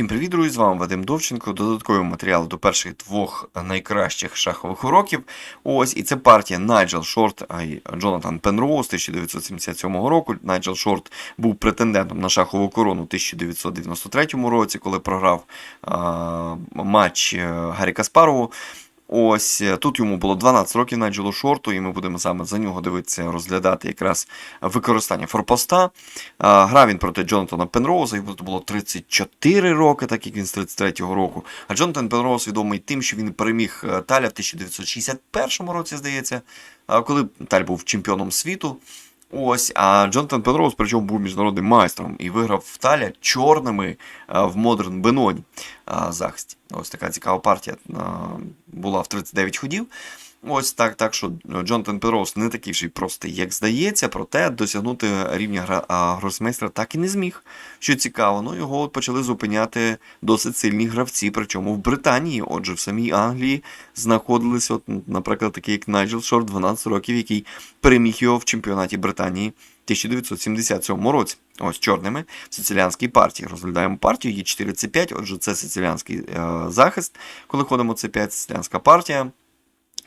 Всім привіт, друзі! З вами Вадим Довченко. Додатковий матеріал до перших двох найкращих шахових уроків. Ось, і це партія Найджел Шорт і Джонатан Пенроуз 1977 року. Найджел Шорт був претендентом на шахову корону у 1993 році, коли програв а, матч е, Гаррі Каспарову. Ось е, тут йому було 12 років Найджелу Шорту, і ми будемо саме за нього дивитися, розглядати якраз використання форпоста. А, Грав він проти Джонатана Пенроуза, йому тут було 34 роки, так як він з 33-го року. А Джонатан Пенроуз відомий тим, що він переміг е, Таля в 1961 році, здається, коли Таль був чемпіоном світу. Ось, а Джонатан Пенроуз, причому був міжнародним майстром і виграв в Таля чорними а, в Модерн Беноні а, захисті. Ось така цікава партія а, була в 39 ходів. Ось так, так що Джонатан Пенроуз не такий вже й простий, як здається, проте досягнути рівня гра, а, гросмейстера так і не зміг. Що цікаво, ну його от почали зупиняти досить сильні гравці, причому в Британії, отже, в самій Англії знаходилися, от, наприклад, такий як Найджел Шорт, 12 років, який переміг його в чемпіонаті Британії 1977 році. Ось чорними в сициліанській партії. Розглядаємо партію, є 4 c 5 отже, це сициліанський е, захист. Коли ходимо С5, сициліанська партія.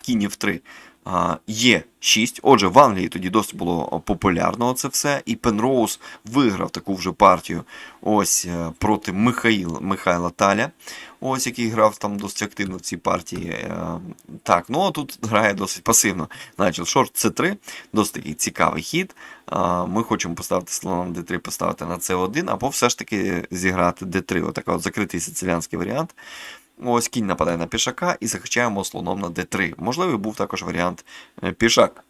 Кінь F3 а, є 6. Отже, в Англії тоді досить було популярно це все. І Пенроуз виграв таку вже партію ось е, проти Михаїла, Михайла Таля, ось який грав там досить активно в цій партії. Е, Так, ну а тут грає досить пасивно. Найджел Шорт С3, досить такий цікавий хід. Ми хочемо поставити слона D3, поставити на С1, або все ж таки зіграти D3. Отакий от закритий сициліанський варіант. Ось кінь нападає на пішака і захищаємо слоном на d3. Можливий був також варіант е, пішак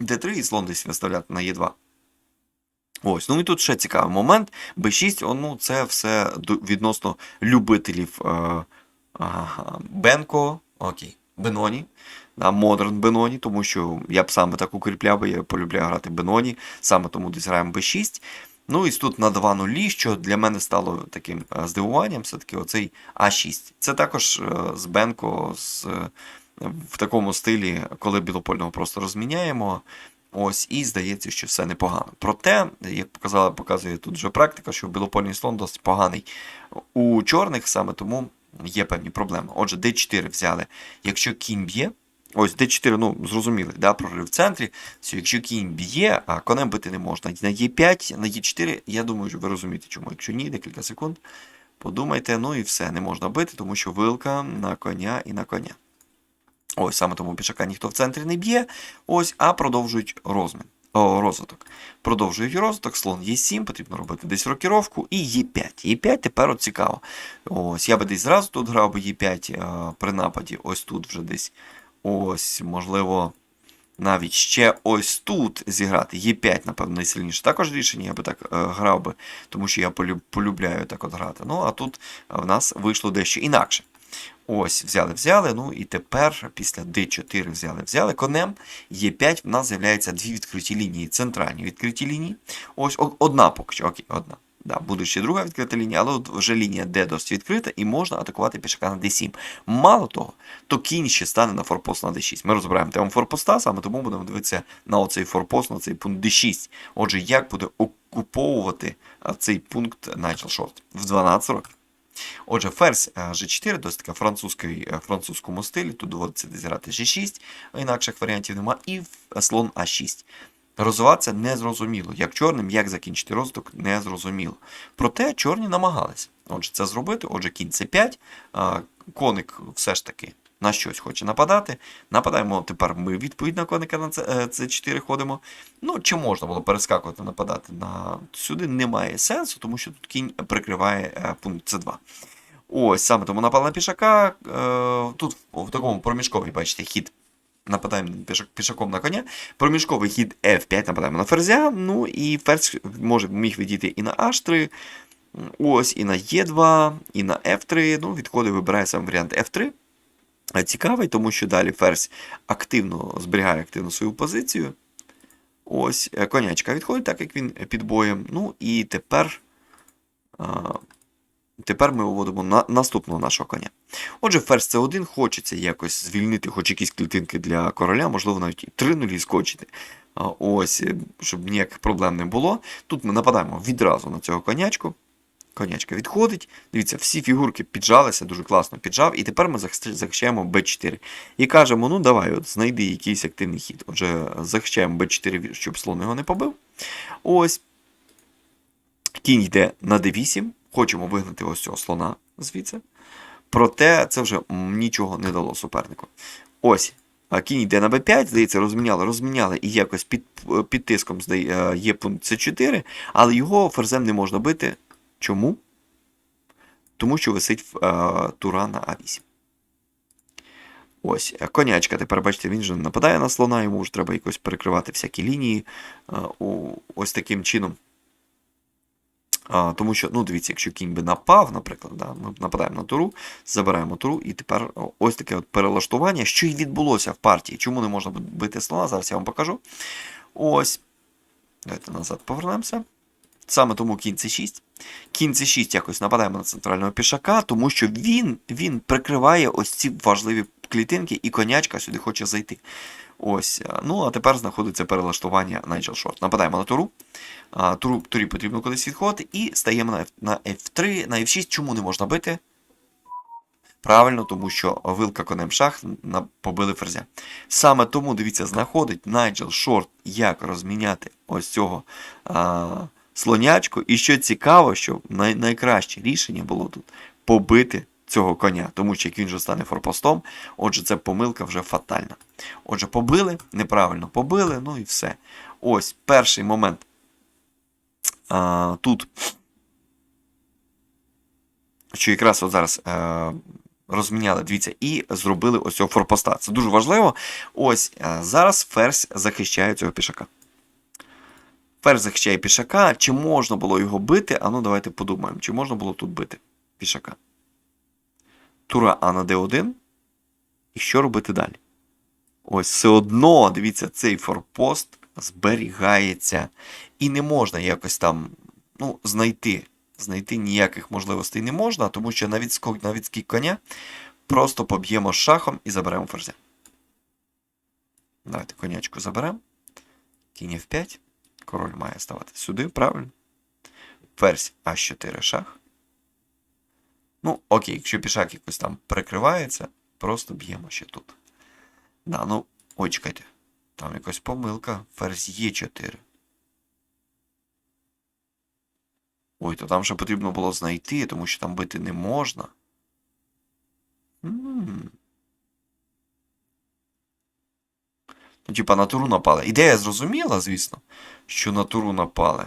d3 і слон десь виставляти на e2. Ось, ну і тут ще цікавий момент. b6, ну це все відносно любителів е, е, Бенко, окей, Беноні, да, Модерн Беноні, тому що я б саме так укріпляв, я полюбляю грати Беноні, саме тому десь граємо b6. Ну і тут на 2 нулі, що для мене стало таким е, здивуванням, все-таки оцей А6. Це також е, з Бенко з, е, в такому стилі, коли білопольного просто розміняємо. Ось, і здається, що все непогано. Проте, як показала, показує тут вже практика, що білопольний слон досить поганий у чорних, саме тому є певні проблеми. Отже, D4 взяли. Якщо кінь б'є, Ось d4, ну, зрозуміли, да, прорив в центрі. Все, якщо кінь б'є, а конем бити не можна. На Е5, на Е4, я думаю, що ви розумієте, чому. Якщо ні, декілька секунд. Подумайте, ну і все, не можна бити, тому що вилка на коня і на коня. Ось саме тому пішака ніхто в центрі не б'є. Ось, а продовжують розмін. О, розвиток. Продовжують розвиток, слон Е7, потрібно робити десь рокіровку, і Е5. Е5 тепер от цікаво. Ось, Я би десь зразу тут грав би Е5 при нападі, ось тут вже десь. Ось, можливо, навіть ще ось тут зіграти. Є5, напевно, найсильніше також рішення, я би так е, грав би, тому що я полюбляю так от грати. Ну, а тут в нас вийшло дещо інакше. Ось, взяли, взяли. Ну і тепер, після D4 взяли, взяли конем. Є5, в нас з'являється дві відкриті лінії, центральні відкриті лінії. Ось одна поки що, окей, одна. Да, буде друга відкрита лінія, але от вже лінія D досить відкрита і можна атакувати пішака на D7. Мало того, то кінь ще стане на форпост на D6. Ми розбираємо тему форпоста, саме тому будемо дивитися на оцей форпост, на цей пункт D6. Отже, як буде окуповувати цей пункт Найджел Шорт в 12 років. Отже, ферзь G4, досить така французький, французькому стилі, тут доводиться зіграти G6, інакших варіантів немає, і слон А6. Розвиватися незрозуміло. Як чорним, як закінчити розвиток, незрозуміло. Проте чорні намагалися. Отже, це зробити. Отже, кінь c 5 коник все ж таки на щось хоче нападати. Нападаємо тепер ми відповідь на коника на c 4 ходимо. Ну, чи можна було перескакувати, нападати на сюди, немає сенсу, тому що тут кінь прикриває е, пункт c 2 Ось саме тому напали на пішака. Е, тут в такому проміжковій, бачите, хід нападаємо пішаком на коня. Проміжковий хід F5 нападаємо на ферзя. Ну і ферзь може міг відійти і на H3. Ось, і на Е2, і на F3. Ну, відходи вибирає сам варіант F3. Цікавий, тому що далі ферзь активно зберігає активно свою позицію. Ось, конячка відходить, так як він під боєм. Ну і тепер. Тепер ми виводимо на наступного нашого коня. Отже, ферзь С1 хочеться якось звільнити хоч якісь клітинки для короля, можливо, навіть і 3 нулі скочити. Ось, щоб ніяких проблем не було. Тут ми нападаємо відразу на цього конячку. Конячка відходить. Дивіться, всі фігурки піджалися, дуже класно піджав, і тепер ми захищаємо Б4. І кажемо: ну давай, от знайди якийсь активний хід. Отже, захищаємо Б4, щоб слон його не побив. Ось. Кінь йде на d8. Хочемо вигнати ось цього слона звідси. Проте це вже нічого не дало супернику. Ось. Кінь йде на b5, здається, розміняли, розміняли, і якось під, під тиском е, є пункт c4, але його ферзем не можна бити. Чому? Тому що висить е, тура на А8. Ось, е, конячка. Тепер, бачите, він же нападає на слона, йому ж треба якось перекривати всякі лінії. е, ось таким чином. А, тому що, ну, дивіться, якщо кінь би напав, наприклад, да, ми нападаємо на туру, забираємо туру, і тепер ось таке от перелаштування, що й відбулося в партії. Чому не можна бити слона? Зараз я вам покажу. Ось. Давайте назад повернемося. Саме тому кінь c6. Кінь c6 якось нападаємо на центрального пішака, тому що він, він прикриває ось ці важливі клітинки, і конячка сюди хоче зайти. Ось. а, Ну, а тепер знаходиться перелаштування Найджел Шорт. Нападаємо на туру. Туру турі потрібно кудись відходити, і стаємо на, F, на F3, на F6. Чому не можна бити? Правильно, тому що вилка конем шах побили ферзя. Саме тому, дивіться, знаходить Найджел Шорт, як розміняти ось цього а, слонячку. І що цікаво, що най, найкраще рішення було тут побити цього коня, тому що як він же стане форпостом, отже, це помилка вже фатальна. Отже, побили, неправильно побили, ну і все. Ось перший момент. А, тут, що якраз от зараз е, розміняли, дивіться, і зробили ось цього форпоста. Це дуже важливо. Ось е, зараз ферзь захищає цього пішака. Ферзь захищає пішака. Чи можна було його бити? А ну давайте подумаємо, чи можна було тут бити пішака. Тура А на Д1. І що робити далі? Ось все одно, дивіться, цей форпост зберігається. І не можна якось там ну, знайти. Знайти ніяких можливостей не можна, тому що на відскок на відскік коня просто поб'ємо шахом і заберемо ферзя. Давайте конячку заберемо. Кінь F5. Король має ставати сюди, правильно? Ферзь А4 шах. Ну, окей, якщо пішак якось там перекривається, просто б'ємо ще тут. Да, ну, ой. Там якась помилка. Ферзь Е4. Ой, то там ще потрібно було знайти, тому що там бити не можна. М. Ну, типа, на туру напали. Ідея зрозуміла, звісно, що на туру напали.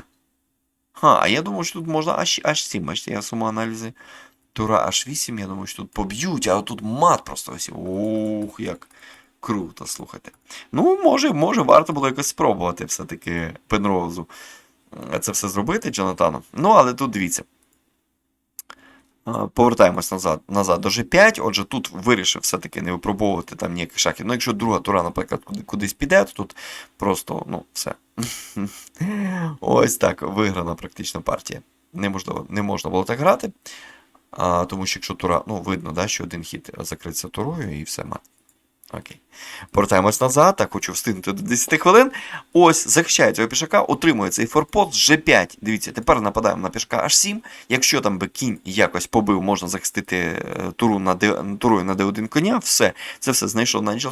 Ха, а я думаю, що тут можна аж, аж 7. Бачите, я самоаналізи. Тура аж 8, я думаю, що тут поб'ють, а тут мат просто ось. Ух, як круто, слухайте. Ну, може, може, варто було якось спробувати все-таки Пенроузу е, це все зробити, Джонатану. Ну, але тут дивіться. Повертаємось назад назад до G5. Отже, тут вирішив все-таки не випробовувати там ніяких шахів. Ну, якщо друга тура, наприклад, куди, кудись піде, то тут просто, ну, все. Ось так, виграна практично партія. Неможливо, не можна було так грати. А, Тому що якщо тура, ну, видно, да, що один хід закриться турою і все мат. Окей. Повертаємось назад, так хочу встигнути до 10 хвилин. Ось захищає цього пішака, отримує цей форпост G5. Дивіться, тепер нападаємо на пішка H7. Якщо там би кінь якось побив, можна захистити е, туру на D, турою на D1 коня. Все. Це все знайшов Найджел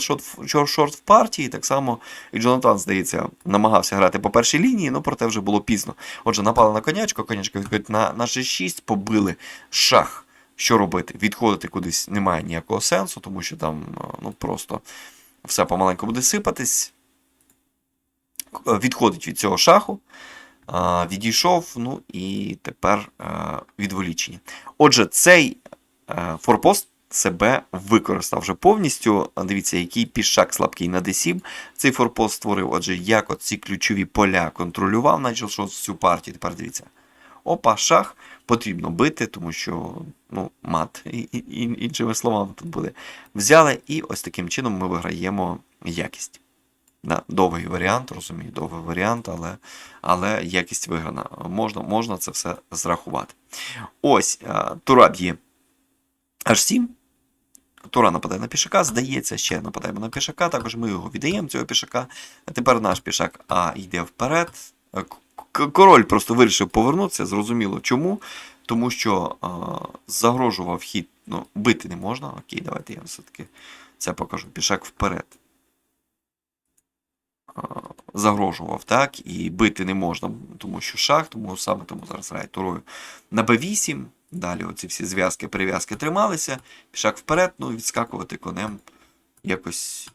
Шорт в партії. Так само і Джонатан, здається, намагався грати по першій лінії, але проте вже було пізно. Отже, напали на конячку, конячка відходить на, на G6, побили шах. Що робити? Відходити кудись немає ніякого сенсу, тому що там ну, просто все помаленьку буде сипатись. Відходить від цього шаху, відійшов, ну і тепер відволічення. Отже, цей форпост себе використав вже повністю. Дивіться, який пішак слабкий на D7 цей форпост створив. Отже, як от ці ключові поля контролював, наче що цю партію. Тепер дивіться. Опа, шах потрібно бити, тому що ну, мат, і, і, іншими словами, тут буде. Взяли, і ось таким чином ми виграємо якість. Да, Довгий варіант, розумію, довгий варіант, але але якість виграна. Можна можна це все зрахувати. Ось, Тура б'є H7. Тура нападає на пішака, здається, ще нападаємо на пішака, також ми його віддаємо, цього пішака. Тепер наш пішак А йде вперед. Король просто вирішив повернутися, зрозуміло чому. тому що а, загрожував хід. Ну, бити не можна. Окей, давайте я все-таки це покажу. Пішак вперед. А, Загрожував, так, і бити не можна, тому що шах, тому саме тому зараз грає турою на b8. Далі оці всі зв'язки, прив'язки трималися. Пішак вперед, ну, відскакувати конем якось.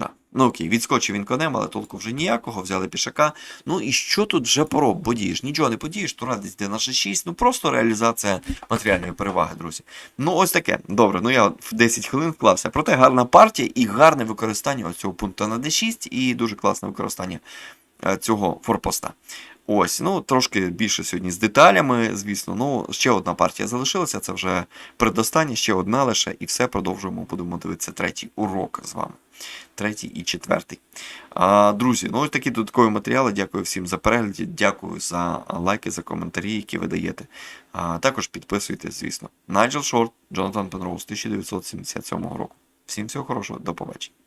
Да. Ну окей, відскочив він конем, але толку вже ніякого, взяли пішака. Ну і що тут вже пороб подієш? Нічого не подієш, то радість йде на 6 ну просто реалізація матеріальної переваги, друзі. Ну ось таке. Добре, ну я в 10 хвилин вклався. Проте гарна партія і гарне використання ось цього пункту на d6, і дуже класне використання цього форпоста. Ось, ну трошки більше сьогодні з деталями, звісно. Ну, ще одна партія залишилася, це вже предостання, ще одна лише, і все продовжуємо. Будемо дивитися третій урок з вами. Третій і четвертий. А, друзі, ну ось такі додаткові матеріали. Дякую всім за перегляд, дякую за лайки, за коментарі, які ви даєте. А, також підписуйтесь, звісно. Найджел Шорт, Джонатан Пенроуз, 1977 року. Всім всього хорошого, до побачення.